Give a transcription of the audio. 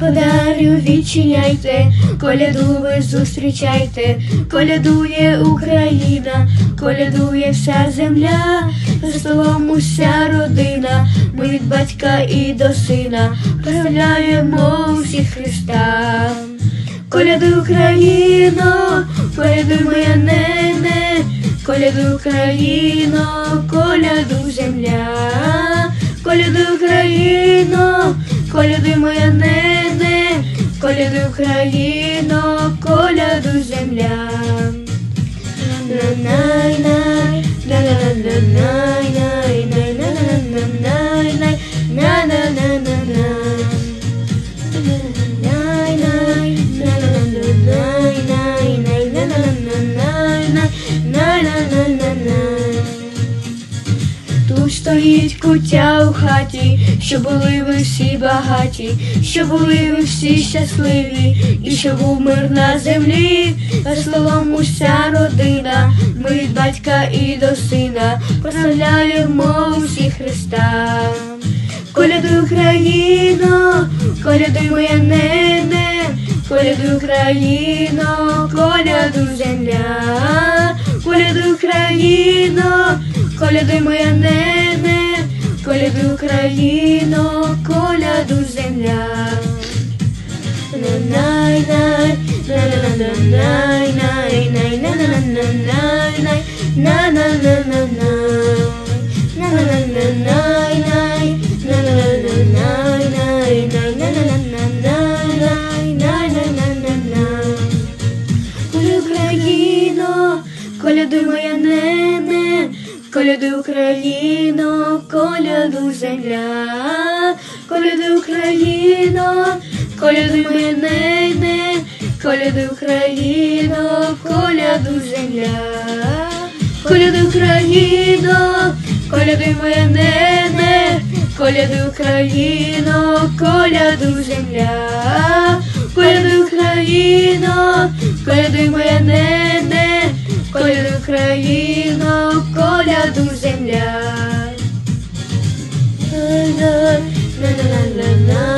Господарю відчиняйте, коляду ви зустрічайте, колядує Україна, колядує вся земля, за столом уся родина, ми від батька і до сина проявляємо всіх Христа. Колядуй Україно, колядуй моя нене, колядуй Україно, колядуй земля, колядуй Україно, колядуй моя нене, колядуй Україно, колядуй земля. На-на-на, на-на-на-най-най, стоїть кутя у хаті, що були ви всі багаті, що були ви всі щасливі, і що був мир на землі, за словом уся родина, ми від батька і до сина прославляємо всі Христа. Колядуй Україно, колядуй моя нене, колядуй Україно, колядуй земля, колядуй Україно, колядуй моя нене, колядуй Україно, колядуй земля. На-на-на-на-най. На-на-на-на-най-най, на-на-на-на-най-най, най-на-на-на-най-най. Колядуй моя нене, колядуй Україно, колядуй земля, колядуй Україно, колядуй моя нене, колядуй Україно, колядуй земля. Колядуй Україно, колядуй моя нене, колядуй Україно, колядуй земля, колядуй Україно, колядуй моя na na na na.